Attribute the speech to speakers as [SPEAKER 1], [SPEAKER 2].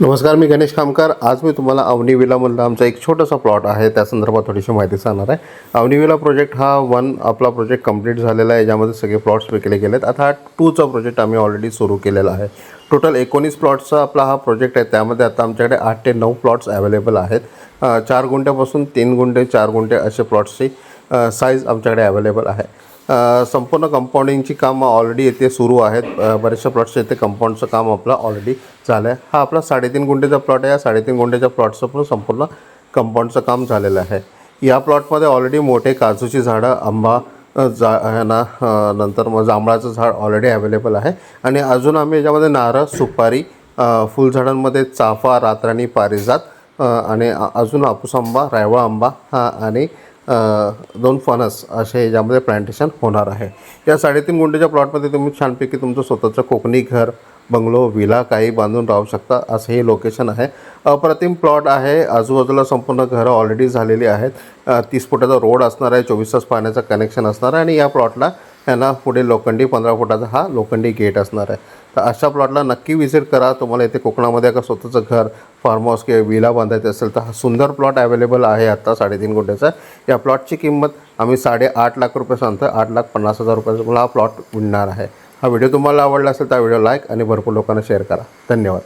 [SPEAKER 1] नमस्कार मी गणेश कामकार. आज मी तुम्हाला अवनी विलामधला आमचा एक छोटासा प्लॉट आहे. त्या संदर्भात थोडीशी माहिती सांगणार आहे. अवनी विला प्रोजेक्ट हा वन आपला प्रोजेक्ट कंप्लीट झालेला आहे. याच्यामध्ये सगळे प्लॉट्स विकले गेले आहेत आता हा टूचा प्रोजेक्ट आम्ही ऑलरेडी सुरू केलेला आहे. टोटल एकोणीस प्लॉट्सचा आपला हा प्रोजेक्ट आहे. त्यामध्ये आता आमच्याकडे आठ ते नऊ प्लॉट्स अवेलेबल आहेत. चार गुंठ्यापासून तीन गुंठे चार गुंठे असे प्लॉट्सची साईज आमच्याकडे अवेलेबल आहे. संपूर्ण कंपाऊंडिंगची कामं ऑलरेडी येथे सुरू आहेत. बऱ्याचशा प्लॉट्सच्या इथे कंपाऊंडचं काम आपलं ऑलरेडी झालं आहे हा आपला साडेतीन गुंठेचा प्लॉट आहे. या साडेतीन गुंठेच्या प्लॉटचं पण संपूर्ण कंपाऊंडचं काम झालेलं आहे. या प्लॉटमध्ये ऑलरेडी मोठे काजूची झाडं आंबा जा ह्यांना ना नंतर मग जांभळाचं झाड ऑलरेडी अवेलेबल आहे. आणि अजून आम्ही याच्यामध्ये नारळ सुपारी फुलझाडांमध्ये चाफा रातराणी पारिजात आणि अजून आपूस आंबा रायवळ आंबा हा आणि दोन फणस असे याच्यामध्ये प्लांटेशन होणार आहे. या साडेतीन गुंठेच्या प्लॉटमध्ये तुम्ही छानपैकी तुमचं स्वतःचं कोकणी घर बंगलो विला काही बांधून राहू शकता असं हे लोकेशन आहे. अप्रतिम प्लॉट आहे. आजूबाजूला संपूर्ण घरं ऑलरेडी झालेली आहेत. तीस फुटाचा रोड असणार आहे चोवीस तास पाण्याचं कनेक्शन असणार आहे आणि या प्लॉटला ह्यांना पुढे लोखंडी पंधरा फुटाचा हा लोखंडी गेट असणार आहे. तर अशा प्लॉटला नक्की विजिट करा. तुम्हाला इथे कोकणामध्ये का स्वतःचं घर फार्म हाऊस किंवा विला बांधायचं असेल तर हा सुंदर प्लॉट अवेलेबल आहे आत्ता साडेतीन गुंठ्याचा या प्लॉटची किंमत आम्ही साडेआठ लाख रुपये सांगतो आठ लाख पन्नास हजार रुपयाचा तुम्हाला हा प्लॉट मिळणार आहे. हा व्हिडिओ तुम्हाला आवडला असेल तर व्हिडिओ लाईक आणि भरपूर लोकांना शेअर करा. धन्यवाद.